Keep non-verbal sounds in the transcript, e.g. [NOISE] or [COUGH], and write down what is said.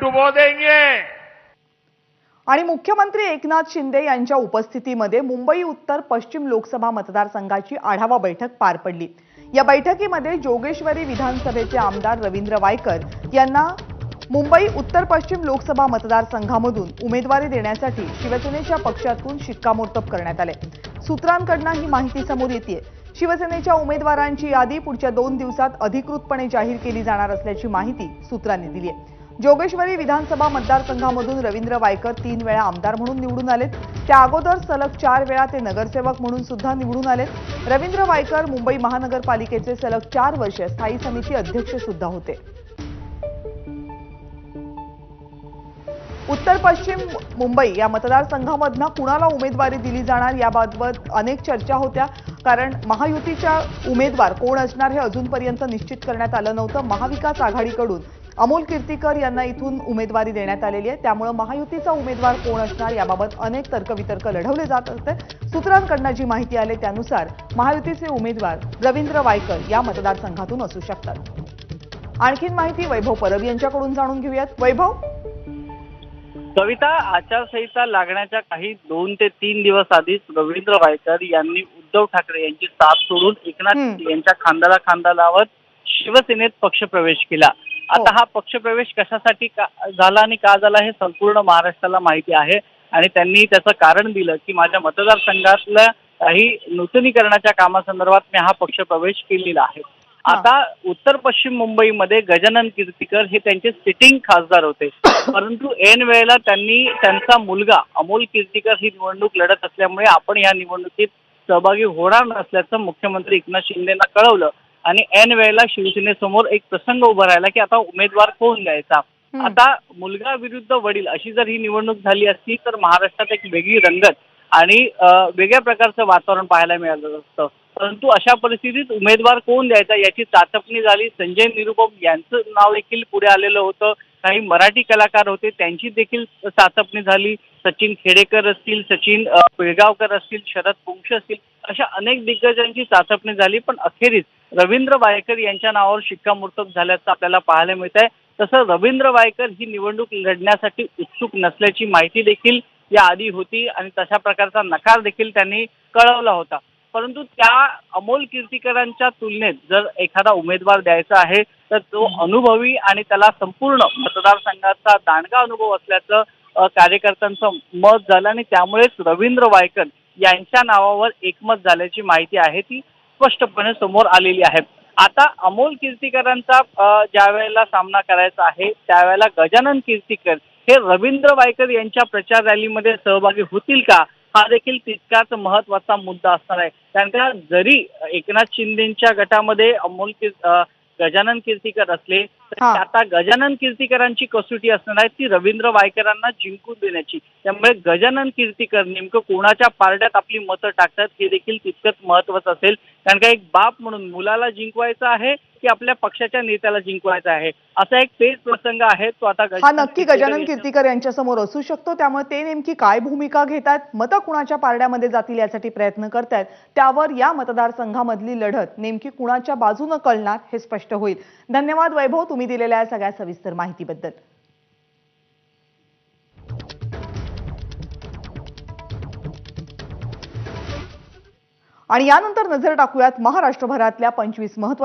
डुबो देंगे आणि मुख्यमंत्री एकनाथ शिंदे यांच्या उपस्थितीमध्ये मुंबई उत्तर पश्चिम लोकसभा मतदारसंघाची आढावा बैठक पार पडली. या बैठकीमध्ये जोगेश्वरी विधानसभेचे आमदार रवींद्र वायकर यांना मुंबई उत्तर पश्चिम लोकसभा मतदारसंघामधून उमेदवारी देण्यासाठी शिवसेनेच्या पक्षातून शिक्कामोर्तब करण्यात आले. सूत्रांकडनं ही माहिती समोर येते शिवसेनेच्या उमेदवारांची यादी पुढच्या दोन दिवसात अधिकृतपणे जाहीर केली जाणार असल्याची माहिती सूत्रांनी दिली आहे जोगेश्वरी विधानसभा मतदारसंघामधून रवींद्र वायकर तीन वेळा आमदार म्हणून निवडून आलेत. त्या अगोदर सलग चार वेळा ते नगरसेवक म्हणून सुद्धा निवडून आलेत. रवींद्र वायकर मुंबई महानगरपालिकेचे सलग चार वर्ष स्थायी समिती अध्यक्ष सुद्धा होते. उत्तर पश्चिम मुंबई या मतदारसंघामधनं कुणाला उमेदवारी दिली जाणार याबाबत अनेक चर्चा होत्या. कारण महायुतीच्या उमेदवार कोण असणार हे अजूनपर्यंत निश्चित करण्यात आलं नव्हतं. महाविकास आघाडीकडून अमोल कीर्तीकर यांना इथून उमेदवारी देण्यात आलेली आहे. त्यामुळे महायुतीचा उमेदवार कोण असणार याबाबत अनेक तर्कवितर्क लढवले जात होते सूत्रांकडनं जी माहिती आली त्यानुसार महायुतीचे उमेदवार रवींद्र वायकर या मतदारसंघातून असू शकतात. आणखीन माहिती वैभव परब यांच्याकडून जाणून घेऊयात. वैभव? कविता आचारसंहिता लागण्याच्या काही दोन ते तीन दिवस आधीच रवींद्र वायकर यांनी उद्धव ठाकरे यांची साथ सोडून एकनाथ यांच्या खांद्याला खांदा लावत शिवसेनेत पक्षप्रवेश केला. आता हो. हा पक्षप्रवेश कशासाठी का- झाला आणि का झाला हे संपूर्ण महाराष्ट्राला माहिती आहे आणि त्यांनी त्याचं कारण दिलं की माझ्या मतदारसंघातल्या काही नूतनीकरणाच्या कामासंदर्भात मी हा पक्षप्रवेश केलेला आहे हा. आता उत्तर पश्चिम मुंबईमध्ये गजानन कीर्तीकर हे त्यांचे सिटिंग खासदार होते [COUGHS] परंतु ऐन वेळेला त्यांनी त्यांचा मुलगा अमोल कीर्तीकर ही निवडणूक लढत असल्यामुळे आपण या निवडणुकीत सहभागी होणार नसल्याचं मुख्यमंत्री एकनाथ शिंदेना कळवलं आणि ऐन वेळेला शिवसेनेसमोर एक प्रसंग उभा राहिला की आता उमेदवार कोण द्यायचा. आता मुलगा विरुद्ध वडील अशी जर ही निवडणूक झाली असती तर महाराष्ट्रात एक वेगळी रंगत आणि वेगळ्या प्रकारचं वातावरण पाहायला मिळालं असतं. परंतु अशा परिस्थितीत उमेदवार कोण द्यायचा याची चाचपणी झाली. संजय निरुपम यांचं नाव देखील पुढे आलेलं होतं. काही मराठी कलाकार होते त्यांची देखील चाचपणी झाली. सचिन खेडेकर असतील सचिन पिळगावकर असतील शरद पुंक्ष असतील. अशा अनेक दिग्गजांची चाचपणी झाली पण अखेरीस रवींद्र वायकर यांच्या नावावर शिक्कामोर्तब झाल्याचं आपल्याला पाहायला मिळत आहे तसं रवींद्र वायकर ही निवडणूक लढण्यासाठी उत्सुक नसल्याची माहिती देखील या आधी होती आणि तशा प्रकारचा नकार देखील त्यांनी कळवला होता. परंतु त्या अमोल कीर्तीकरांच्या तुलनेत जर एखादा उमेदवार द्यायचा आहे तर तो अनुभवी आणि त्याला संपूर्ण मतदारसंघाचा दांडगा अनुभव असल्याचं कार्यकर्त्यांचं मत झालं आणि त्यामुळेच रवींद्र वायकर यांच्या नावावर एकमत झाल्याची माहिती आहे. ती स्पष्टपणे समोर आलेली आहे. आता अमोल कीर्तीकरांचा ज्या वेळेला सामना करायचा आहे त्यावेळेला गजानन कीर्तीकर हे रवींद्र वायकर यांच्या प्रचार रॅलीमध्ये सहभागी होतील का? हा देखील तितकाच महत्त्वाचा मुद्दा असणार आहे. कारण का जरी एकनाथ शिंदेच्या गटामध्ये अमोल कीर् गजानन कीर्तीकर असले आता गजानन कीर्तीकरांची कसोटी असणार आहे ती रवींद्र वायकरांना जिंकून देण्याची. त्यामुळे गजानन कीर्तीकर नेमकं कोणाच्या पारड्यात आपली मतं टाकतात हे देखील तितकंच महत्वाचं असेल. कारण का एक बाप म्हणून मुलाला जिंकवायचं आहे की आपल्या पक्षाच्या नेत्याला जिंकवायचा आहे? असा एक पेच प्रसंग आहे तो आता हा नक्की गजानन कीर्तीकर यांच्या समोर असू शकतो. त्यामुळे ते नेमकी काय भूमिका घेतात मतं कुणाच्या पारड्यामध्ये जातील यासाठी प्रयत्न करतायत. त्यावर या मतदारसंघामधली लढत नेमकी कुणाच्या बाजूनं कळणार हे स्पष्ट होईल. धन्यवाद वैभव तुम्ही दिलेल्या सगळ्या सविस्तर माहितीबद्दल. आणि यानंतर नजर टाकूयात महाराष्ट्रभरातल्या पंचवीस महत्त्वाच्या